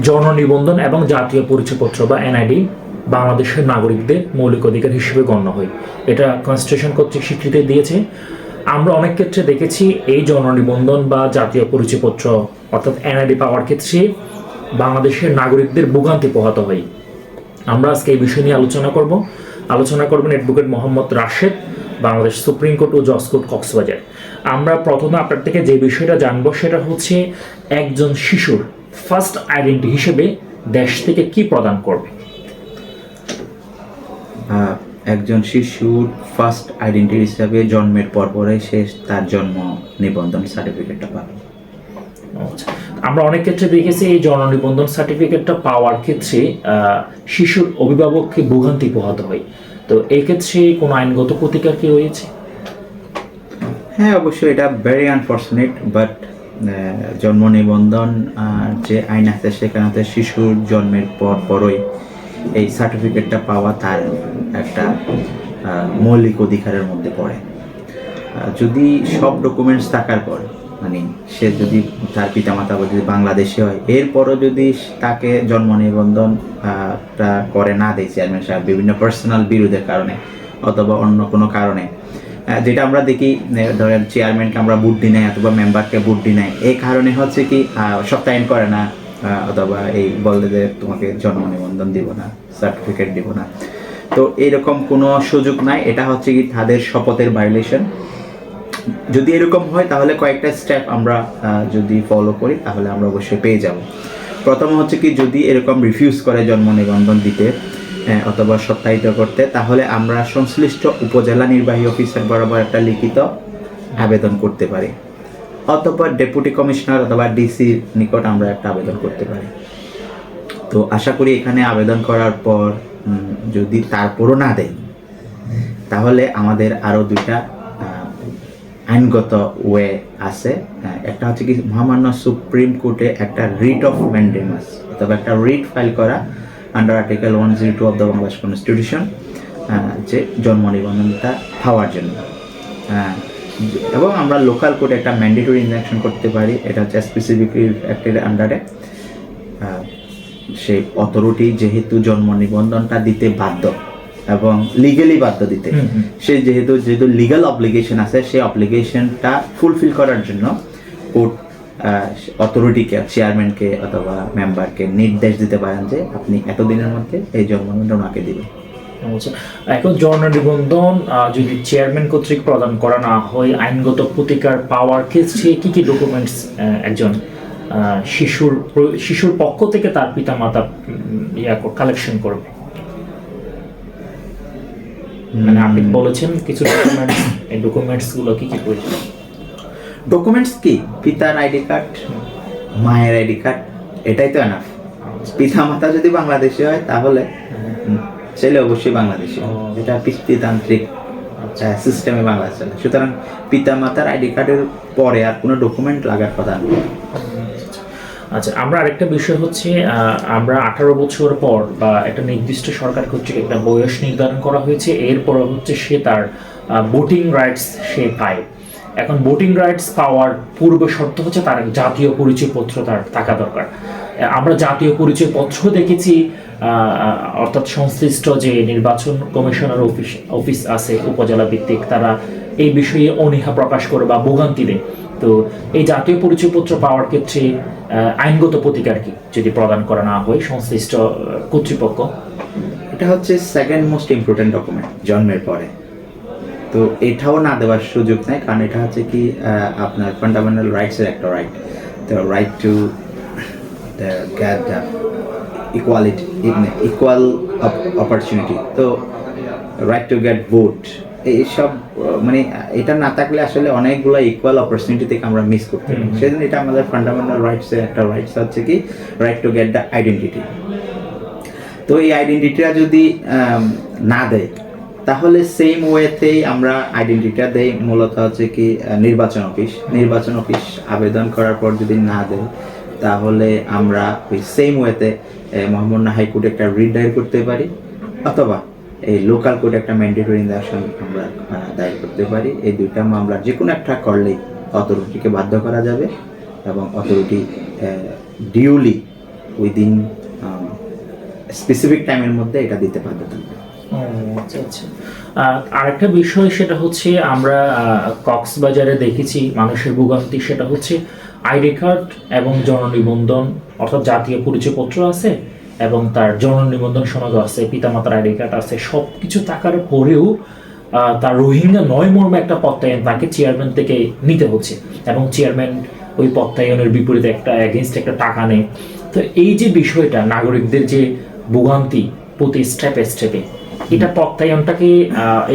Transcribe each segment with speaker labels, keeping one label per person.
Speaker 1: জন্ম নিবন্ধন এবং জাতীয় পরিচয়পত্র বা এনআইডি বাংলাদেশের নাগরিকদের মৌলিক অধিকার হিসেবে গণ্য হয়। এটা কনস্টিটিউশন কর্তৃক স্বীকৃতি দিয়েছে। আমরা অনেক ক্ষেত্রে দেখেছি এই জন্ম নিবন্ধন বা জাতীয় পরিচয়পত্র অর্থাৎ এনআইডি পাওয়ার ক্ষেত্রে বাংলাদেশের নাগরিকদের ভোগান্তি পোহাতে হয়। আমরা আজকে এই বিষয় নিয়ে আলোচনা করব। আলোচনা করবেন advocate Mohammad Rashed, Bangladesh supreme court ও জজ কোর্ট কক্সবাজার। আমরা প্রথমে আপনার থেকে যে বিষয়টা জানব সেটা হচ্ছে একজন শিশুর ফার্স্ট আইডেন্টি হিসেবে দেশ থেকে কি প্রদান করবে?
Speaker 2: একজন শিশুর ফার্স্ট আইডেন্টি হিসাবে জন্মের পর পরে সে তার জন্ম নিবন্ধন সার্টিফিকেটটা পাবে।
Speaker 1: আচ্ছা। আমরা অনেক ক্ষেত্রে দেখেছি এই জন্ম নিবন্ধন সার্টিফিকেটটা পাওয়ার ক্ষেত্রে আহ, শিশুর অভিভাবককে ভোগান্তি পোহাতে হয়। তো এই ক্ষেত্রে কোনো আইনগত প্রতিকার কি রয়েছে?
Speaker 2: হ্যাঁ অবশ্যই এটা ভেরি আনফর্চুনেট বাট জন্ম নিবন্ধন যে আইন আছে সেখানে শিশুর জন্মের পর পরই এই সার্টিফিকেটটা পাওয়া তার একটা মৌলিক অধিকারের মধ্যে পড়ে। যদি সব ডকুমেন্টস থাকার পর মানে সে যদি তার পিতামাতা যদি বাংলাদেশে হয়, এরপরও যদি তাকে জন্ম নিবন্ধন টা করে না দেয় চেয়ারম্যান সাহেব, বিভিন্ন পার্সোনাল বিরোধের কারণে অথবা অন্য কোনো কারণে যেটা আমরা দেখি ধরেন চেয়ারম্যানকে আমরা বুট দিই নাই অথবা মেম্বারকে বুট দিই নাই। এই কারণে হচ্ছে কি আহ, সপ্তাহায়ন করে না অথবা এই বললে যে তোমাকে জন্ম নিবন্ধন দিব না সার্টিফিকেট দিব না। তো এরকম কোনো সুযোগ নাই এটা হচ্ছে কি তাদের শপথের ভায়োলেশন যদি এরকম হয় তাহলে কয়েকটা স্টেপ আমরা যদি ফলো করি তাহলে আমরা অবশ্যই পেয়ে যাব। প্রথম হচ্ছে কি যদি এরকম রিফিউজ করে জন্ম নিবন্ধন দিতে অথবা সত্যায়িত করতে তাহলে আমরা সংশ্লিষ্ট উপজেলা নির্বাহী অফিসার বরাবর একটা লিখিত আবেদন করতে পারি। অথবা ডেপুটি কমিশনার অথবা ডিসির নিকট আমরা একটা আবেদন করতে পারি। তো আশা করি এখানে আবেদন করার পর যদি তারপরও না দেয় তাহলে আমাদের আরও আহ, আইনগত ওয়ে আছে। একটা হচ্ছে কি মহামান্য সুপ্রিম কোর্টে একটা রিট অফ ম্যান্ডেমাস অথবা একটা রিট ফাইল করা under article one zero two of the Bangladesh constitution যে জন্ম নিবন্ধনটা পাওয়ার জন্য। আহ, এবং আমরা লোকাল কোর্টে একটা ম্যান্ডেটরি ইনজাকশন করতে পারি এটা হচ্ছে স্পেসিফিক অ্যাক্টের আন্ডারে সেই অথরিটি যেহেতু জন্ম নিবন্ধনটা দিতে বাধ্য এবং লিগেলি বাধ্য দিতে। সে যেহেতু যেহেতু লিগাল অব্লিগেশন আছে সেই অব্লিগেশনটা ফুলফিল করার জন্য কোর্ট অথরিটিকে চেয়ারম্যানকে অথবা মেম্বারকে নির্দেশ দিতে পারেন যে আপনি এতদিনের মধ্যে এই জন্ম ওনাকে দিবেন।
Speaker 1: আচ্ছা, এখন জন্ম নিবন্ধন যদি চেয়ারম্যান কর্তৃক প্রদান করা না হয় আইনগত প্রতিকার পাওয়ার ক্ষেত্রে কি কি ডকুমেন্টস একজন শিশুর শিশুর পক্ষ থেকে তার পিতা মাতা ইয়া কালেকশন করবে? মানে আপনি বলেছেন কিছু ডকুমেন্টস এই ডকুমেন্টসগুলো কি কি প্রয়োজন?
Speaker 2: ডকুমেন্টস কি? পিতার আইডি কার্ড মায়ের আইডি কার্ড এটাই তো এনাফ পিতা মাতা যদি বাংলাদেশি হয় তাহলে ছেলে অবশ্যই বাংলাদেশি। এটা পিতৃতান্ত্রিক সিস্টেমে বাংলাদেশ চলে। সুতরাং পিতা মাতার আইডি কার্ডের পরে আর কোনো ডকুমেন্ট লাগার কথা নেই
Speaker 1: আচ্ছা আমরা আরেকটা বিষয় হচ্ছে আমরা আঠারো বছর পর বা একটা নির্দিষ্ট সরকার কর্তৃক একটা বয়স নির্ধারণ করা হয়েছে। এরপর হচ্ছে সে তার ভোটিং রাইটস সে পায়। এখন ভোটিং রাইটস পাওয়ার পূর্ব শর্ত হচ্ছে তার জাতীয় পরিচয়পত্র তার থাকা দরকার। আমরা জাতীয় পরিচয়পত্র দেখেছি অর্থাৎ সংশ্লিষ্ট যে নির্বাচন কমিশনার অফিস অফিস আছে, উপজেলা ভিত্তিক, তারা এই বিষয়ে অনীহা প্রকাশ করে বা ভোগান্তি দেয়। তো এই জাতীয় পরিচয়পত্র পাওয়ার ক্ষেত্রে আইনগত প্রতিকার কি যদি প্রদান করা না হয় সংশ্লিষ্ট কর্তৃপক্ষ?
Speaker 2: এটা হচ্ছে সেকেন্ড মোস্ট ইম্পর্টেন্ট ডকুমেন্ট জন্মের পরে। তো এটাও না দেওয়ার সুযোগ নেই কারণ এটা হচ্ছে কি আপনার ফান্ডামেন্টাল রাইটসের একটা right the right to get the equality equal opportunity তো রাইট টু গেট ভোট এইসব মানে এটা না থাকলে আসলে অনেকগুলো ইকুয়াল অপরচুনিটি থেকে আমরা মিস করতে পারি। সেজন্য এটা আমাদের ফান্ডামেন্টাল রাইটসের একটা রাইটস হচ্ছে কি right to get the identity তো এই আইডেন্টিটিটা যদি না দেয় তাহলে সেম ওয়েতেই আমরা আইডেন্টিটিটা দেই। মূলত হচ্ছে কি নির্বাচন অফিস নির্বাচন অফিস আবেদন করার পর যদি না দেয় তাহলে আমরা ওই সেম ওয়েতে মোহাম্মদ হাইকোর্টে একটা রিট দায়ের করতে পারি অথবা এই লোকাল কোর্টে একটা ম্যান্ডেটরি ইনজাকশন আমরা দায়ের করতে পারি। এই দুইটা মামলা যে কোনো একটা করলেই অথরিটিকে বাধ্য করা যাবে এবং অথরিটি ডিউলি উইদিন স্পেসিফিক টাইমের মধ্যে এটা দিতে
Speaker 1: ও, আচ্ছা আচ্ছা আরেকটা বিষয় সেটা হচ্ছে আমরা কক্সবাজারে দেখেছি মানুষের ভোগান্তি, সেটা হচ্ছে আইডি কার্ড এবং জননিবন্ধন, অর্থাৎ জাতীয় পরিচয়পত্র আছে এবং তার জননিবন্ধন সনদ আছে, পিতামাতার আইডি কার্ড আছে সব কিছু থাকার পরেও তার রোহিঙ্গা নয় মর্মে একটা প্রত্যয়ন তাকে চেয়ারম্যান থেকে নিতে হচ্ছে এবং চেয়ারম্যান ওই প্রত্যয়নের বিপরীতে একটা এগেনস্ট একটা টাকা নেয়। তো এই যে বিষয়টা, নাগরিকদের যে ভোগান্তি প্রতি স্টেপে স্টেপে এটা প্রত্যয়নটাকে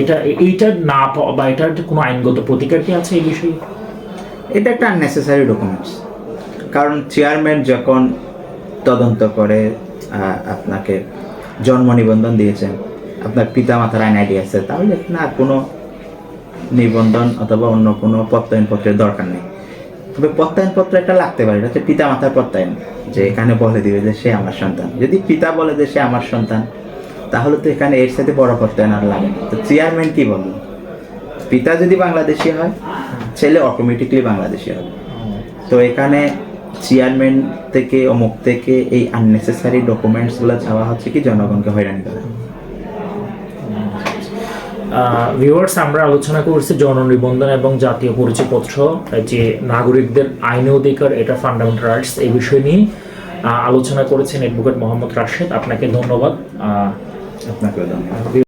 Speaker 1: এটা, এইটা না বা এটার কোনো আইনগত প্রতিকার কি আছে এই বিষয়ে?
Speaker 2: এটা একটা আননেসেসারি ডকুমেন্টস কারণ চেয়ারম্যান যখন তদন্ত করে আপনাকে জন্ম নিবন্ধন দিয়েছেন, আপনার পিতা মাতার আইন আইডি আছে, তাহলে না কোনো নিবন্ধন অথবা অন্য কোনো প্রত্যয়নপত্রের দরকার নেই। তবে প্রত্যয়নপত্র একটা লাগতে পারে, এটা হচ্ছে পিতা মাতার প্রত্যয়ন, যে এখানে বলে দিবে যে সে আমার সন্তান। যদি পিতা বলে যে সে আমার সন্তান তাহলে তো এখানে এর সাথে বড় প্রত্যয়ন আর লাগে তো চেয়ারম্যান কি বলব পিতা যদি বাংলাদেশি হয়, ছেলে অটোমেটিকলি বাংলাদেশি হবে। তো এখানে চেয়ারম্যান থেকে, অমুক থেকে এই আননেসেসারি ডকুমেন্টসগুলো চাওয়া হচ্ছে কি জনগণকে হয়রানি করা।
Speaker 1: ভিউয়ার্স আমরা আলোচনা করছি জননিবন্ধন এবং জাতীয় পরিচয়পত্র, যে নাগরিকদের আইনি অধিকার, এটা ফান্ডামেন্টাল রাইটস এই বিষয় নিয়ে। আলোচনা করেছেন অ্যাডভোকেট মোহাম্মদ রাশেদ। আপনাকে ধন্যবাদ।
Speaker 2: 那个
Speaker 1: 的